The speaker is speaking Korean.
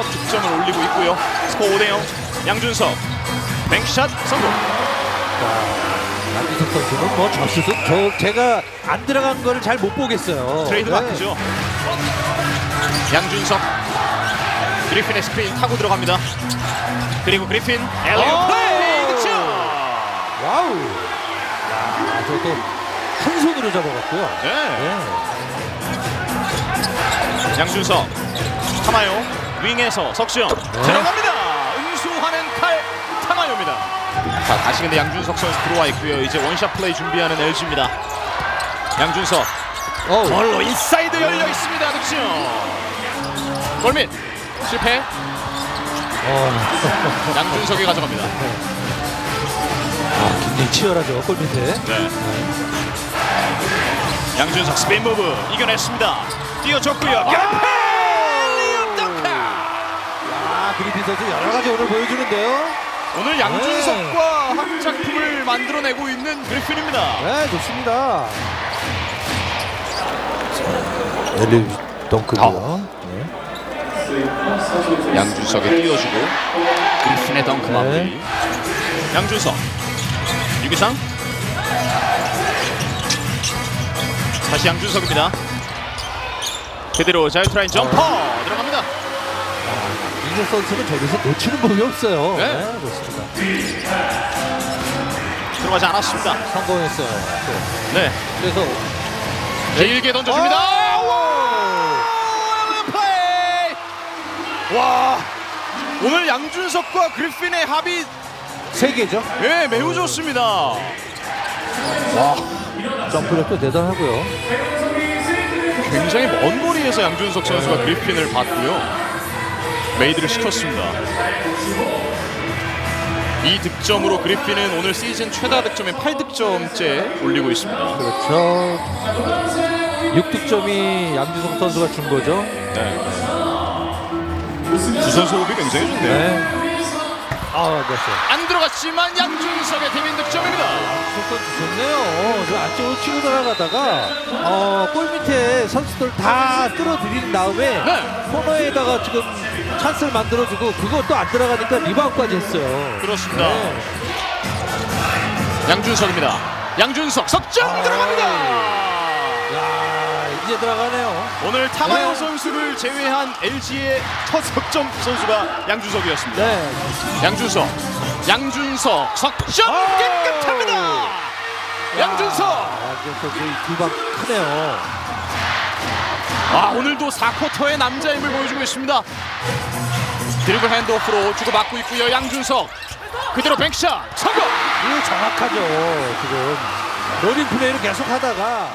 올리고 있고요. 스코어 5대0. 양준석 뱅크샷 성공. 양기석 선수는 뭐 저수도 저 제가 안 들어간 거를 잘 못 보겠어요. 트레이드 네. 마크죠. 양준석 그리핀의 스크린 타고 들어갑니다. 그리고 그리핀 엘리오! 플레이 득점. 와우. 야, 저도 한 손으로 잡아갔고요. 네. 네. 양준석 타마요 윙에서 석시영 들어갑니다. 응수하는 칼 타마요입니다. 자 다시 근데 양준석 선수 들어와 있고요. 이제 원샷 플레이 준비하는 LG입니다. 양준석. 걸로 인사이드 열려 있습니다. 득점. 골밑 실패. 어, 양준석이 가져갑니다. 아, 굉장히 치열하죠. 골 밑에. 네. 양준석 스피인 무브 이겨냈습니다. 뛰어줬고요. 리업 덩크. 아, 그리핀 선수 여러 가지 오늘 보여주는데요. 오늘 양준석과 한 작품을 만들어내고 있는 그리핀입니다. 네, 좋습니다. 엘리 덩크고요. 네. 양준석에 띄워주고 그리핀의 덩크 네. 마무리. 양준석 유기상 다시 양준석입니다. 그대로 자유트라인 점퍼 들어갑니다. 이재 선수는 저기서 놓치는 법이 없어요. 네. 네, 좋습니다. 들어가지 않았습니다. 성공했어요. 네. 네, 그래서 길게 던져줍니다. 아, 플레이! 와 오늘 양준석과 그리핀의 합이 세 개죠. 예 매우 좋습니다. 점프력도 대단하고요. 굉장히 먼 거리에서 양준석 선수가 그리핀을 봤고요. 메이드를 시켰습니다. 이 득점으로 그리핀은 오늘 시즌 최다 득점인 8득점째 올리고 있습니다. 그렇죠. 6득점이 양주성 선수가 준 거죠. 네. 두 선수 호흡이 굉장히 좋네요. 네. 아, 됐어요. 안 들어갔지만 양준석의 팀인 득점입니다. 선수 좋네요. 저 안쪽으로 치고 들어가다가 어, 골 밑에 선수들 다 끌어들인 다음에 네. 코너에다가 지금 찬스를 만들어주고 그것도 안 들어가니까 리바운드까지 했어요. 그렇습니다. 네. 양준석입니다. 양준석 석점 아. 들어갑니다. 야 이제 들어가네요. 오늘 타마요 네. 선수를 제외한 LG의 첫 석점 선수가 양준석이었습니다. 네. 양준석, 양준석 석점 아. 깨끗합니다. 양준석. 양준석 두방 크네요. 아 오늘도 4쿼터의 남자임을 보여주고 있습니다. 드리블 핸드오프로 주고받고 있고요. 양준석 그대로 뱅크샷 성공. 이거 정확하죠. 지금 러닝 플레이를 계속 하다가